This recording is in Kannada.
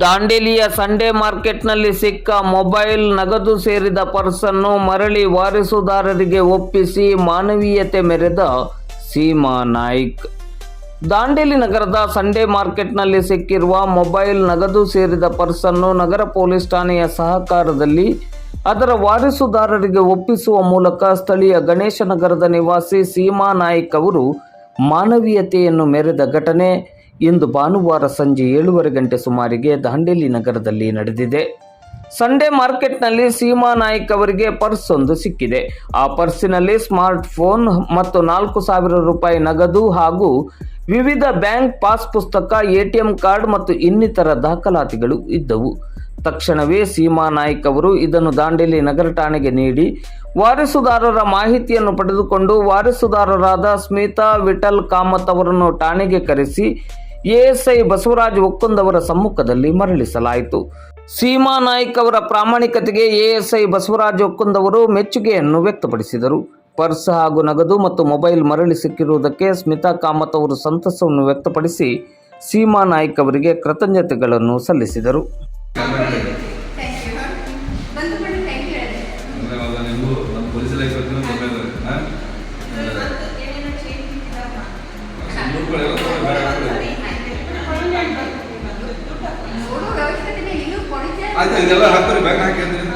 ದಾಂಡೇಲಿಯ ಸಂಡೇ ಮಾರ್ಕೆಟ್ನಲ್ಲಿ ಸಿಕ್ಕ ಮೊಬೈಲ್ ನಗದು ಸೇರಿದ ಪರ್ಸನ್ನು ಮರಳಿ ವಾರಿಸುದಾರರಿಗೆ ಒಪ್ಪಿಸಿ ಮಾನವೀಯತೆ ಮೆರೆದ ಸೀಮಾ ನಾಯ್ಕ್. ದಾಂಡೇಲಿ ನಗರದ ಸಂಡೇ ಮಾರ್ಕೆಟ್ನಲ್ಲಿ ಸಿಕ್ಕಿರುವ ಮೊಬೈಲ್ ನಗದು ಸೇರಿದ ಪರ್ಸನ್ನು ನಗರ ಪೊಲೀಸ್ ಠಾಣೆಯ ಸಹಕಾರದಲ್ಲಿ ಅದರ ವಾರಿಸುದಾರರಿಗೆ ಒಪ್ಪಿಸುವ ಮೂಲಕ ಸ್ಥಳೀಯ ಗಣೇಶ ನಗರದ ನಿವಾಸಿ ಸೀಮಾ ನಾಯ್ಕ್ ಅವರು ಮಾನವೀಯತೆಯನ್ನು ಮೆರೆದ ಘಟನೆ. ಇಂದು ಭಾನುವಾರ ಸಂಜೆ ಏಳುವರೆ ಗಂಟೆ ಸುಮಾರಿಗೆ ದಾಂಡೇಲಿ ನಗರದಲ್ಲಿ ನಡೆದಿದೆ. ಸಂಡೇ ಮಾರ್ಕೆಟ್ನಲ್ಲಿ ಸೀಮಾ ನಾಯ್ಕ್ ಅವರಿಗೆ ಪರ್ಸ್ ಒಂದು ಸಿಕ್ಕಿದೆ. ಆ ಪರ್ಸಿನಲ್ಲಿ ಸ್ಮಾರ್ಟ್ ಫೋನ್ ಮತ್ತು ನಾಲ್ಕು ಸಾವಿರ ರೂಪಾಯಿ ನಗದು ಹಾಗೂ ವಿವಿಧ ಬ್ಯಾಂಕ್ ಪಾಸ್ ಪುಸ್ತಕ ಎಟಿಎಂ ಕಾರ್ಡ್ ಮತ್ತು ಇನ್ನಿತರ ದಾಖಲಾತಿಗಳು ಇದ್ದವು. ತಕ್ಷಣವೇ ಸೀಮಾ ನಾಯ್ಕ್ ಅವರು ಇದನ್ನು ದಾಂಡೇಲಿ ನಗರ ಠಾಣೆಗೆ ನೀಡಿ ವಾರಿಸುದಾರರ ಮಾಹಿತಿಯನ್ನು ಪಡೆದುಕೊಂಡು ವಾರಿಸುದಾರರಾದ ಸ್ಮಿತಾ, ವಿಠಲ್ ಕಾಮತ್ ಅವರನ್ನು ಠಾಣೆಗೆ ಕರೆಸಿ ಎಎಸ್ಐ ಬಸವರಾಜ್ ಒಕ್ಕುಂದ್ ಅವರ ಸಮ್ಮುಖದಲ್ಲಿ ಮರಳಿಸಲಾಯಿತು. ಸೀಮಾ ನಾಯ್ಕ್ ಅವರ ಪ್ರಾಮಾಣಿಕತೆಗೆ ಎಎಸ್ಐ ಬಸವರಾಜ್ ಒಕ್ಕುಂದ್ ಅವರು ಮೆಚ್ಚುಗೆಯನ್ನು ವ್ಯಕ್ತಪಡಿಸಿದರು. ಪರ್ಸ್ ಹಾಗೂ ನಗದು ಮತ್ತು ಮೊಬೈಲ್ ಮರಳಿ ಸಿಕ್ಕಿರುವುದಕ್ಕೆ ಸ್ಮಿತಾ ಕಾಮತ್ ಅವರು ಸಂತಸವನ್ನು ವ್ಯಕ್ತಪಡಿಸಿ ಸೀಮಾ ನಾಯ್ಕ ಅವರಿಗೆ ಕೃತಜ್ಞತೆಗಳನ್ನು ಸಲ್ಲಿಸಿದರು. ಆಯ್ತು ಇದೆಲ್ಲ ಹಾಕ್ತಾರೆ ಬ್ಯಾಂಕ್ ಹಾಕಿ ಅಂದ್ರೆ